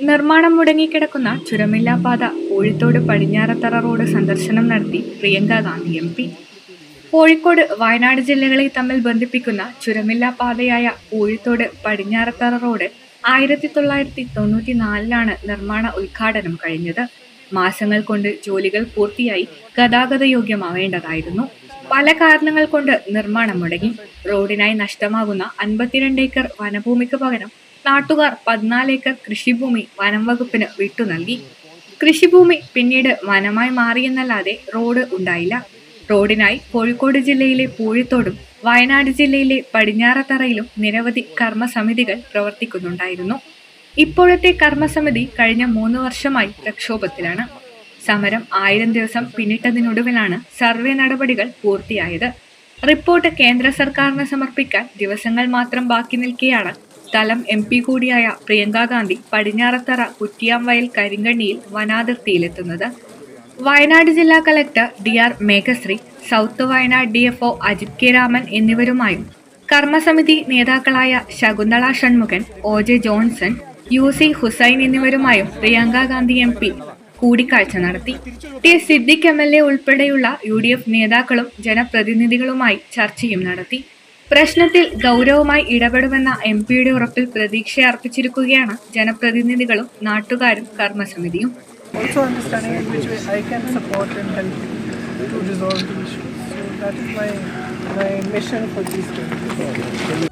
നിർമ്മാണം മുടങ്ങിക്കിടക്കുന്ന ചുരമില്ലാപ്പാത കോഴിത്തോട് പടിഞ്ഞാറത്തറ റോഡ് സന്ദർശനം നടത്തി പ്രിയങ്ക ഗാന്ധി എം പി. കോഴിക്കോട് വയനാട് ജില്ലകളെ തമ്മിൽ ബന്ധിപ്പിക്കുന്ന ചുരമില്ലാപ്പാതയായ കോഴിത്തോട് പടിഞ്ഞാറത്തറ റോഡ് ആയിരത്തി തൊള്ളായിരത്തി തൊണ്ണൂറ്റി നാലിലാണ് നിർമ്മാണ ഉദ്ഘാടനം കഴിഞ്ഞത്. മാസങ്ങൾ കൊണ്ട് ജോലികൾ പൂർത്തിയായി ഗതാഗത യോഗ്യമാവേണ്ടതായിരുന്നു. പല കാരണങ്ങൾ കൊണ്ട് നിർമ്മാണം മുടങ്ങി. റോഡിനായി നഷ്ടമാകുന്ന അൻപത്തിരണ്ട് ഏക്കർ വനഭൂമിക്ക് പകരം നാട്ടുകാർ പതിനാല് ഏക്കർ കൃഷിഭൂമി വനം വകുപ്പിന് വിട്ടു നൽകി. കൃഷിഭൂമി പിന്നീട് വനമായി മാറിയെന്നല്ലാതെ റോഡ് ഉണ്ടായില്ല. റോഡിനായി കോഴിക്കോട് ജില്ലയിലെ പൂഴിത്തോടും വയനാട് ജില്ലയിലെ പടിഞ്ഞാറത്തറയിലും നിരവധി കർമ്മസമിതികൾ പ്രവർത്തിക്കുന്നുണ്ടായിരുന്നു. ഇപ്പോഴത്തെ കർമ്മസമിതി കഴിഞ്ഞ മൂന്ന് വർഷമായി പ്രക്ഷോഭത്തിലാണ്. സമരം ആയിരം ദിവസം പിന്നിട്ടതിനൊടുവിലാണ് സർവേ നടപടികൾ പൂർത്തിയായത്. റിപ്പോർട്ട് കേന്ദ്ര സർക്കാരിന് സമർപ്പിക്കാൻ ദിവസങ്ങൾ മാത്രം ബാക്കി നിൽക്കെയാണ് സ്ഥലം എം പി കൂടിയായ പ്രിയങ്കാ ഗാന്ധി പടിഞ്ഞാറത്തറ കുറ്റിയാംവയൽ കരിങ്കണ്ണിയിൽ വനാതിർത്തിയിലെത്തുന്നത്. വയനാട് ജില്ലാ collector D R Meghashree south Wayanad D F O Ajith K Raman എന്നിവരുമായും. കർമ്മസമിതി നേതാക്കളായ Shakunthala Shanmughan O J Johnson U C Hussain എന്നിവരുമായും പ്രിയങ്കാ ഗാന്ധി എം പി കൂടിക്കാഴ്ച നടത്തി. T Siddique M L A ഉൾപ്പെടെയുള്ള യു ഡി എഫ് നേതാക്കളും ജനപ്രതിനിധികളുമായി ചർച്ചയും നടത്തി. പ്രശ്നത്തിൽ ഗൗരവമായി ഇടപെടുമെന്ന എം പിയുടെ ഉറപ്പിൽ പ്രതീക്ഷയർപ്പിച്ചിരിക്കുകയാണ് ജനപ്രതിനിധികളും നാട്ടുകാരും കർമ്മസമിതിയും to resolve the issue. So that is my my mission for these days.